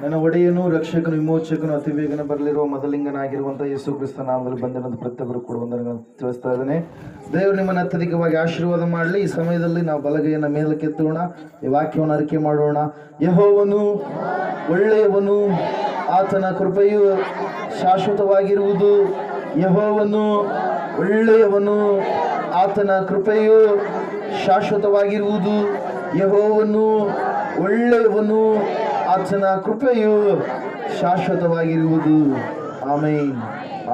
ನನ್ನ ಒಡೆಯನು ರಕ್ಷಕನು ವಿಮೋಚಕನು ಅತಿ ಬೇಗನೆ ಬರಲಿರುವ ಮೊದಲಿಂಗನಾಗಿರುವಂತಹ ಯೇಸು ಕ್ರಿಸ್ತ ನಾಮದಲ್ಲಿ ಬಂದಿರೋದು ಪ್ರತಿಯೊಬ್ಬರು ಕೂಡ ಒಂದನ್ನು ತಿಳಿಸ್ತಾ ಇದ್ದೇನೆ. ದೇವರು ನಿಮ್ಮನ್ನು ಅತ್ಯಧಿಕವಾಗಿ ಆಶೀರ್ವಾದ ಮಾಡಲಿ. ಈ ಸಮಯದಲ್ಲಿ ನಾವು ಬಲಗೈಯನ್ನು ಮೇಲಕ್ಕೆತ್ತೋಣ. ಈ ವಾಕ್ಯವನ್ನು ಅರಿಕೆ ಮಾಡೋಣ. ಯಹೋವನು ಒಳ್ಳೆಯವನು. ಆತನ ಕೃಪೆಯು ಶಾಶ್ವತವಾಗಿರುವುದು. ಯಹೋವನು ಒಳ್ಳೆಯವನು. ಆತನ ಕೃಪೆಯು ಶಾಶ್ವತವಾಗಿರುವುದು. ಯಹೋವನು ಒಳ್ಳೆಯವನು, ಆತನ ಕೃಪೆಯು ಶಾಶ್ವತವಾಗಿರುವುದು. ಆಮೇನ್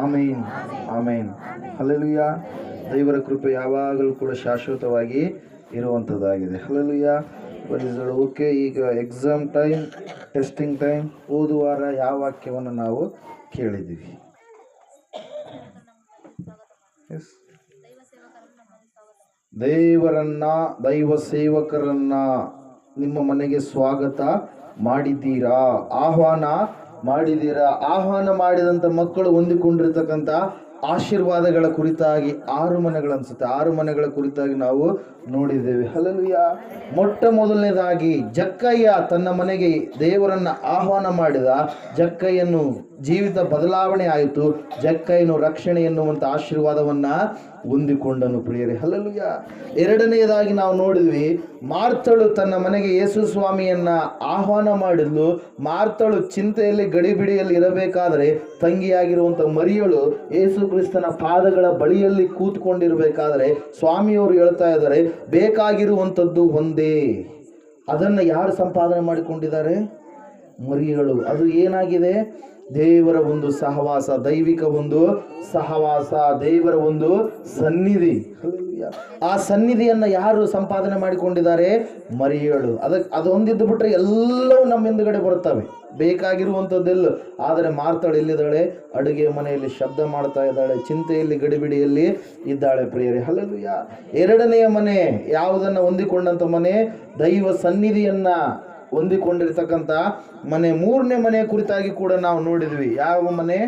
ಆಮೇನ್ ಆಮೇನ್. ಅಲ್ಲೆಲುಯ್ಯ ದೇವರ ಕೃಪೆ ಯಾವಾಗಲೂ ಕೂಡ ಶಾಶ್ವತವಾಗಿ ಇರುವಂಥದ್ದಾಗಿದೆ ಹಲಲುಯ ಓಕೆ ಈಗ ಎಕ್ಸಾಮ್ ಟೈಮ್ ಟೆಸ್ಟಿಂಗ್ ಟೈಮ್ ಓದುವಾರ ಯಾವ ವಾಕ್ಯವನ್ನು ನಾವು ಕೇಳಿದ್ದೀವಿ? ಎಸ್ ದೇವರನ್ನ, ದೈವ ಸೇವಕರನ್ನ ನಿಮ್ಮ ಮನೆಗೆ ಸ್ವಾಗತ ಮಾಡಿದ್ದೀರಾ? ಆಹ್ವಾನ ಮಾಡಿದ್ದೀರಾ? ಆಹ್ವಾನ ಮಾಡಿದಂಥ ಮಕ್ಕಳು ಹೊಂದಿಕೊಂಡಿರ್ತಕ್ಕಂಥ ಆಶೀರ್ವಾದಗಳ ಕುರಿತಾಗಿ, ಆರು ಮನೆಗಳನ್ಸುತ್ತೆ ಆರು ಮನೆಗಳ ಕುರಿತಾಗಿ ನಾವು ನೋಡಿದ್ದೇವೆ. ಹಲಲುಯ್ಯ ಮೊಟ್ಟ ಮೊದಲನೇದಾಗಿ ಜಕ್ಕಯ್ಯ ತನ್ನ ಮನೆಗೆ ದೇವರನ್ನ ಆಹ್ವಾನ ಮಾಡಿದ ಜಕ್ಕಯ್ಯನು ಜೀವಿತ ಬದಲಾವಣೆ ಆಯಿತು. ಜಕ್ಕಯ್ಯನು ರಕ್ಷಣೆ ಎನ್ನುವಂಥ ಆಶೀರ್ವಾದವನ್ನ ಹೊಂದಿಕೊಂಡನು ಪ್ರಿಯರೇ. ಹಲಲುಯ ಎರಡನೆಯದಾಗಿ ನಾವು ನೋಡಿದ್ವಿ, ಮಾರ್ತಳು ತನ್ನ ಮನೆಗೆ ಯೇಸು ಸ್ವಾಮಿಯನ್ನ ಆಹ್ವಾನ ಮಾಡಿದ್ಲು. ಮಾರ್ತಳು ಚಿಂತೆಯಲ್ಲಿ ಗಡಿಬಿಡಿಯಲ್ಲಿ ಇರಬೇಕಾದರೆ ತಂಗಿಯಾಗಿರುವಂಥ ಮರಿಯಳು ಯೇಸು ಕ್ರಿಸ್ತನ ಪಾದಗಳ ಬಳಿಯಲ್ಲಿ ಕೂತ್ಕೊಂಡಿರಬೇಕಾದ್ರೆ ಸ್ವಾಮಿಯವರು ಹೇಳ್ತಾ ಇದ್ದಾರೆ ಬೇಕಾಗಿರುವಂಥದ್ದು ಒಂದೇ. ಅದನ್ನು ಯಾರು ಸಂಪಾದನೆ ಮಾಡಿಕೊಂಡಿದ್ದಾರೆ? ಮರಿಗಳು. ಅದು ಏನಾಗಿದೆ? ದೇವರ ಒಂದು ಸಹವಾಸ, ದೈವಿಕ ಒಂದು ಸಹವಾಸ, ದೇವರ ಒಂದು ಸನ್ನಿಧಿ. ಆ ಸನ್ನಿಧಿಯನ್ನು ಯಾರು ಸಂಪಾದನೆ ಮಾಡಿಕೊಂಡಿದ್ದಾರೆ? ಮರಿಗಳು ಅದಕ್ಕೆ ಅದೊಂದಿದ್ದು ಬಿಟ್ರೆ ಎಲ್ಲವೂ ನಮ್ಮ ಹಿಂದುಗಡೆ ಬರುತ್ತವೆ. ಬೇಕಾಗಿರುವಂಥದ್ದೆಲ್ಲ ಆದರೆ ಮಾರ್ತಾಳು ಎಲ್ಲಿದ್ದಾಳೆ? ಅಡುಗೆ ಮನೆಯಲ್ಲಿ ಶಬ್ದ ಮಾಡ್ತಾ ಇದ್ದಾಳೆ. ಚಿಂತೆಯಲ್ಲಿ, ಗಡಿಬಿಡಿಯಲ್ಲಿ ಇದ್ದಾಳೆ ಪ್ರಿಯರೇ. ಹಲಲು ಎರಡನೆಯ ಮನೆ ಯಾವುದನ್ನು ಹೊಂದಿಕೊಂಡಂಥ ಮನೆ? ದೈವ ಸನ್ನಿಧಿಯನ್ನ. ಹೊಂದಿಕೊಂಡಿರ್ತಕ್ಕಂಥ ಮನೆ, ಮೂರನೇ ಮನೆಯ ಕುರಿತಾಗಿ ಕೂಡ ನಾವು ನೋಡಿದ್ವಿ. ಯಾವ ಮನೆ?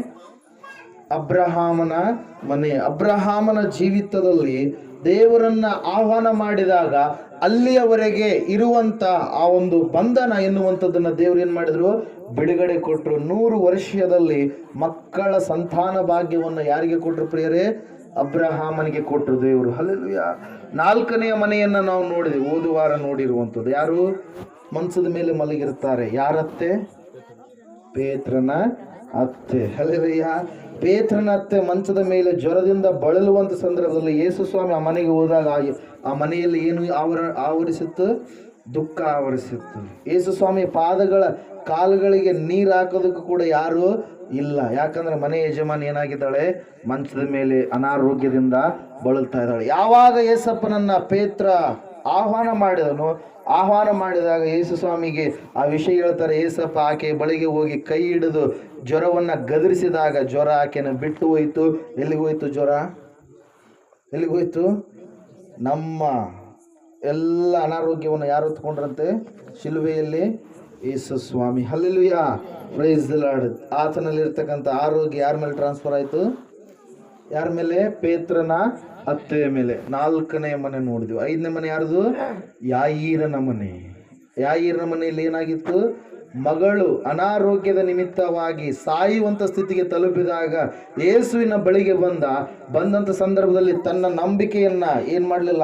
ಅಬ್ರಹಾಮನ ಮನೆ. ಅಬ್ರಹಾಮನ ಜೀವಿತದಲ್ಲಿ ದೇವರನ್ನ ಆಹ್ವಾನ ಮಾಡಿದಾಗ ಅಲ್ಲಿಯವರೆಗೆ ಇರುವಂತ ಆ ಒಂದು ಬಂಧನ ಎನ್ನುವಂಥದ್ದನ್ನ ದೇವರು ಏನ್ ಮಾಡಿದ್ರು? ಬಿಡುಗಡೆ ಕೊಟ್ಟರು ನೂರು ವರ್ಷದಲ್ಲಿ ಮಕ್ಕಳ ಸಂತಾನ ಭಾಗ್ಯವನ್ನು ಯಾರಿಗೆ ಕೊಟ್ಟರು ಪ್ರಿಯರೇ? ಅಬ್ರಹಾಮನಿಗೆ ಕೊಟ್ಟರು ದೇವರು. ಹಲಲುಯ ನಾಲ್ಕನೆಯ ಮನೆಯನ್ನ ನಾವು ನೋಡಿದ್ವಿ. ಓದುವಾರ ನೋಡಿರುವಂಥದ್ದು. ಯಾರು? ಮನ್ಸದ ಮೇಲೆ ಮಲಗಿರುತ್ತಾರೆ. ಯಾರತ್ತೆ? ಪೇತ್ರನ ಅತ್ತೆ. ಹಲೆಲಯ್ಯ ಪೇತ್ರನ ಅತ್ತೆ ಮಂಚದ ಮೇಲೆ ಜ್ವರದಿಂದ ಬಳಲುವಂತ ಸಂದರ್ಭದಲ್ಲಿ ಯೇಸು ಸ್ವಾಮಿ ಆ ಮನೆಗೆ ಹೋದಾಗ ಆ ಮನೆಯಲ್ಲಿ ಏನು ಆವರ ಆವರಿಸಿತ್ತು? ದುಃಖ ಆವರಿಸಿತ್ತು. ಯೇಸು ಸ್ವಾಮಿ ಪಾದಗಳ ಕಾಲುಗಳಿಗೆ ನೀರು ಹಾಕೋದಕ್ಕೂ ಕೂಡ ಯಾರು ಇಲ್ಲ. ಯಾಕಂದ್ರೆ ಮನೆ ಯಜಮಾನ ಏನಾಗಿದ್ದಾಳೆ? ಮಂಚದ ಮೇಲೆ ಅನಾರೋಗ್ಯದಿಂದ ಬಳಲ್ತಾ ಇದ್ದಾಳೆ. ಯಾವಾಗ ಯೇಸಪ್ಪನನ್ನ ಪೇತ್ರ ಆಹ್ವಾನ ಮಾಡಿದನು. ಆಹ್ವಾನ ಮಾಡಿದಾಗ ಯೇಸು ಸ್ವಾಮಿಗೆ ಆ ವಿಷಯ ಹೇಳ್ತಾರೆ, ಏಸಪ್ಪ, ಆಕೆ ಬಳಿಗೆ ಹೋಗಿ ಕೈ ಹಿಡಿದು ಜ್ವರವನ್ನು ಗದರಿಸಿದಾಗ ಜ್ವರ ಆಕೆನ ಬಿಟ್ಟು ಹೋಯ್ತು. ಎಲ್ಲಿಗೋಯ್ತು ಜ್ವರ? ಎಲ್ಲಿಗೋಯ್ತು ನಮ್ಮ ಎಲ್ಲ ಅನಾರೋಗ್ಯವನ್ನು ಯಾರು ಹೊತ್ಕೊಂಡ್ರಂತೆ ಶಿಲುವೆಯಲ್ಲಿ ಯೇಸು ಸ್ವಾಮಿ. ಹಲ್ಲೆಲುಯ ಪ್ರೈಸ್ ಲಾಡ್ ಆತನಲ್ಲಿರ್ತಕ್ಕಂಥ ಆರೋಗ್ಯ ಯಾರ ಮೇಲೆ ಟ್ರಾನ್ಸ್ಫರ್ ಆಯಿತು? ಯಾರ ಮೇಲೆ? ಪೇತ್ರನ ಅತ್ತೆಯ ಮೇಲೆ. ನಾಲ್ಕನೇ ಮನೆ ನೋಡಿದ್ವಿ. ಐದನೇ ಮನೆ ಯಾರ್ದು? ಯಾಯೀರನ ಮನೆ. ಯಾಯೀರನ ಮನೆಯಲ್ಲಿ ಏನಾಗಿತ್ತು? ಮಗಳು ಅನಾರೋಗ್ಯದ ನಿಮಿತ್ತವಾಗಿ ಸಾಯುವಂತ ಸ್ಥಿತಿಗೆ ತಲುಪಿದಾಗ ಯೇಸುವಿನ ಬಳಿಗೆ ಬಂದ. ಬಂದಂತ ಸಂದರ್ಭದಲ್ಲಿ ತನ್ನ ನಂಬಿಕೆಯನ್ನ ಏನ್ ಮಾಡಲಿಲ್ಲ?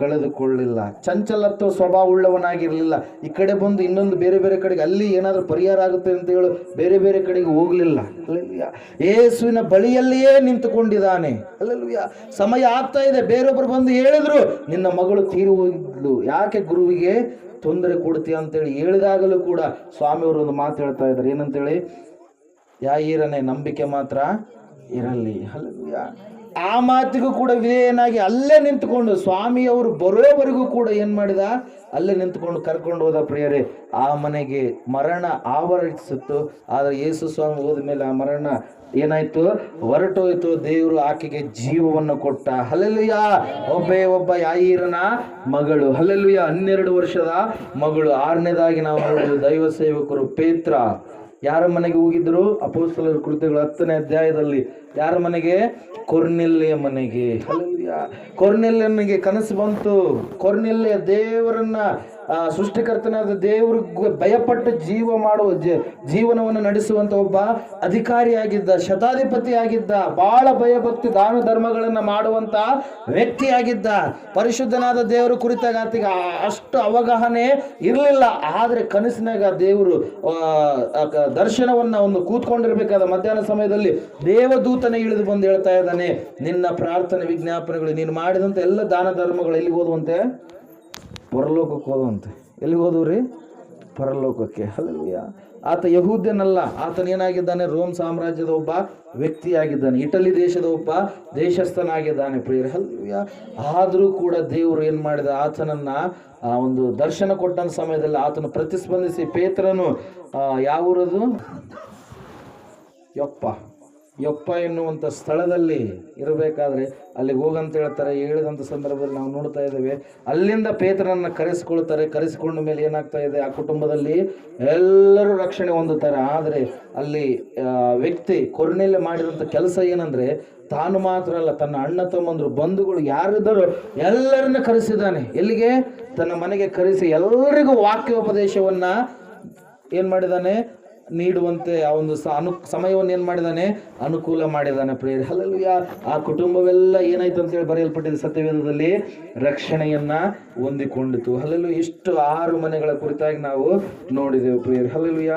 ಕಳೆದುಕೊಳ್ಳಿಲ್ಲ. ಚಂಚಲತ್ವ ಸ್ವಭಾವ ಉಳ್ಳವನಾಗಿರಲಿಲ್ಲ. ಈ ಕಡೆ ಬಂದು ಇನ್ನೊಂದು ಬೇರೆ ಬೇರೆ ಕಡೆಗೆ ಅಲ್ಲಿ ಏನಾದರೂ ಪರಿಹಾರ ಆಗುತ್ತೆ ಅಂತ ಹೇಳು, ಬೇರೆ ಬೇರೆ ಕಡೆಗೆ ಹೋಗಲಿಲ್ಲ. ಅಲ್ಲಲ್ವಿಯ ಯೇಸುವಿನ ಬಳಿಯಲ್ಲಿಯೇ ನಿಂತುಕೊಂಡಿದ್ದಾನೆ. ಅಲ್ಲಲ್ವಿಯ ಸಮಯ ಆಗ್ತಾ ಇದೆ. ಬೇರೊಬ್ಬರು ಬಂದು ಹೇಳಿದ್ರು, ನಿನ್ನ ಮಗಳು ತೀರಿ ಹೋಗಿದ್ಲು. ಯಾಕೆ ಗುರುವಿಗೆ ತೊಂದರೆ ಕೊಡ್ತೀಯ ಅಂತೇಳಿ ಹೇಳಿದಾಗಲೂ ಕೂಡ ಸ್ವಾಮಿಯವರು ಒಂದು ಮಾತು ಹೇಳ್ತಾ ಇದ್ದಾರೆ. ಏನಂತೇಳಿ? ಯಾ ಈರನೇ ನಂಬಿಕೆ ಮಾತ್ರ ಇರಲಿ. ಹಲ್ಲೆಲೂಯಾ ಆ ಮಾತಿಗೂ ಕೂಡ ವಿಧೇಯನಾಗಿ ಅಲ್ಲೇ ನಿಂತುಕೊಂಡು ಸ್ವಾಮಿಯವರು ಬರೋವರೆಗೂ ಕೂಡ ಏನು ಮಾಡಿದ? ಅಲ್ಲೇ ನಿಂತ್ಕೊಂಡು ಕರ್ಕೊಂಡು ಹೋದ ಪ್ರಿಯರೇ, ಆ ಮನೆಗೆ ಮರಣ ಆವರಿಸಿತ್ತು. ಆದರೆ ಯೇಸು ಸ್ವಾಮಿ ಹೋದ ಮೇಲೆ ಆ ಮರಣ ಏನಾಯ್ತು? ಹೊರಟೋಯ್ತು. ದೇವರು ಆಕೆಗೆ ಜೀವವನ್ನು ಕೊಟ್ಟ. ಹಲಲುಯ ಒಬ್ಬೇ ಒಬ್ಬ ಯಾಯಿರನ ಮಗಳು. ಹಲಲುಯ ಹನ್ನೆರಡು ವರ್ಷದ ಮಗಳು. ಆರನೇದಾಗಿ ನಾವು ನೋಡಿದ್ವಿ ದೈವ ಸೇವಕರು ಪೇತ್ರ. ಯಾರ ಮನೆಗೆ ಹೋಗಿದ್ರು? ಅಪೋಸ್ತಲರ ಕೃತ್ಯಗಳು ಹತ್ತನೇ ಅಧ್ಯಾಯದಲ್ಲಿ. ಯಾರ ಮನೆಗೆ? ಕೊರ್ನೆಲ್ಲೆಯ ಮನೆಗೆ. ಕೊರ್ನೆಲ್ಯನಿಗೆ ಕನಸು ಬಂತು. ಕೊರ್ನೆಲ್ಯ ದೇವರನ್ನ ಸೃಷ್ಟಿಕರ್ತನಾದ ದೇವ್ರಿಗೆ ಭಯಪಟ್ಟು ಜೀವ ಮಾಡುವ ಜೀವನವನ್ನು ನಡೆಸುವಂತ ಒಬ್ಬ ಅಧಿಕಾರಿಯಾಗಿದ್ದ, ಶತಾಧಿಪತಿಯಾಗಿದ್ದ, ಬಹಳ ಭಯಭಕ್ತಿ, ದಾನ ಧರ್ಮಗಳನ್ನ ಮಾಡುವಂತ ವ್ಯಕ್ತಿಯಾಗಿದ್ದ ಪರಿಶುದ್ಧನಾದ ದೇವರು ಕುರಿತಾಗ ಅಷ್ಟು ಅವಗಾಹನೆ ಇರಲಿಲ್ಲ. ಆದ್ರೆ ಕನಸಿನಾಗ ದೇವರು ದರ್ಶನವನ್ನ ಒಂದು ಕೂತ್ಕೊಂಡಿರ್ಬೇಕಾದ ಮಧ್ಯಾಹ್ನ ಸಮಯದಲ್ಲಿ ದೇವದೂತನೇ ಇಳಿದು ಬಂದು ಹೇಳ್ತಾ ಇದ್ದಾನೆ, ನಿನ್ನ ಪ್ರಾರ್ಥನೆ ವಿಜ್ಞಾಪನೆಗಳು, ನೀನು ಮಾಡಿದಂತ ಎಲ್ಲ ದಾನ ಧರ್ಮಗಳು ಎಲ್ಲಿಗೆ ಹೋದುವಂತೆ? ಪರಲೋಕಕ್ಕೆ ಹೋದಂತೆ ಎಲ್ಲಿಗೆ ಹೋದವು ರೀ ಪರಲೋಕಕ್ಕೆ. ಅಲ್ಲಿಯ ಆತ ಯಹೂದ್ಯನಲ್ಲ ಆತನೇನಾಗಿದ್ದಾನೆ ರೋಮ್ ಸಾಮ್ರಾಜ್ಯದ ಒಬ್ಬ ವ್ಯಕ್ತಿಯಾಗಿದ್ದಾನೆ. ಇಟಲಿ ದೇಶದ ಒಬ್ಬ ದೇಶಸ್ಥನಾಗಿದ್ದಾನೆ. ಪ್ರಿಯರ್ ಅಲ್ಲಿಯ ಆದರೂ ಕೂಡ ದೇವರು ಏನು ಮಾಡಿದ? ಆತನನ್ನು, ಆ, ಒಂದು ದರ್ಶನ ಕೊಟ್ಟಂತ ಸಮಯದಲ್ಲಿ ಆತನ ಪ್ರತಿಸ್ಪಂದಿಸಿ ಪೇತ್ರನು ಯಾವೂರದು? ಯಪ್ಪ. ಯಪ್ಪ ಎನ್ನುವಂಥ ಸ್ಥಳದಲ್ಲಿ ಇರಬೇಕಾದ್ರೆ ಅಲ್ಲಿಗೆ ಹೋಗಂತ ಹೇಳ್ತಾರೆ. ಹೇಳಿದಂಥ ಸಂದರ್ಭದಲ್ಲಿ ನಾವು ನೋಡ್ತಾ ಇದ್ದೇವೆ. ಅಲ್ಲಿಂದ ಪೇತ್ರನನ್ನು ಕರೆಸಿಕೊಳ್ತಾರೆ. ಕರೆಸಿಕೊಂಡ ಮೇಲೆ ಏನಾಗ್ತಾ ಇದೆ? ಆ ಕುಟುಂಬದಲ್ಲಿ ಎಲ್ಲರೂ ರಕ್ಷಣೆ ಹೊಂದುತ್ತಾರೆ. ಆದರೆ ಅಲ್ಲಿ ವ್ಯಕ್ತಿ ಕೊರ್ನೆಲ್ಲ ಮಾಡಿದಂಥ ಕೆಲಸ ಏನಂದರೆ ತಾನು ಮಾತ್ರ ಅಲ್ಲ, ತನ್ನ ಅಣ್ಣ ತಮ್ಮಂದರು ಬಂಧುಗಳು ಯಾರಿದ್ದಾರೋ ಎಲ್ಲರನ್ನ ಕರೆಸಿದ್ದಾನೆ. ಎಲ್ಲಿಗೆ? ತನ್ನ ಮನೆಗೆ ಕರೆಸಿ ಎಲ್ಲರಿಗೂ ವಾಕ್ಯೋಪದೇಶವನ್ನು ಏನು ಮಾಡಿದಾನೆ ನೀಡುವಂತೆ ಆ ಒಂದು ಅನು ಸಮಯವನ್ನು ಏನು ಮಾಡಿದಾನೆ? ಅನುಕೂಲ ಮಾಡಿದಾನೆ ಪ್ರೇರ್ ಅಲ್ಲಲ್ಲಿ ಆ ಕುಟುಂಬವೆಲ್ಲ ಏನಾಯ್ತು ಅಂತ ಹೇಳಿ ಬರೆಯಲ್ಪಟ್ಟಿದೆ ಸತ್ಯವೇದದಲ್ಲಿ. ರಕ್ಷಣೆಯನ್ನ ಹೊಂದಿಕೊಂಡಿತು. ಅಲ್ಲಲ್ಲೂ ಇಷ್ಟು ಆರು ಮನೆಗಳ ಕುರಿತಾಗಿ ನಾವು ನೋಡಿದೆವು ಪ್ರೇರ್ ಹಲಲುಯ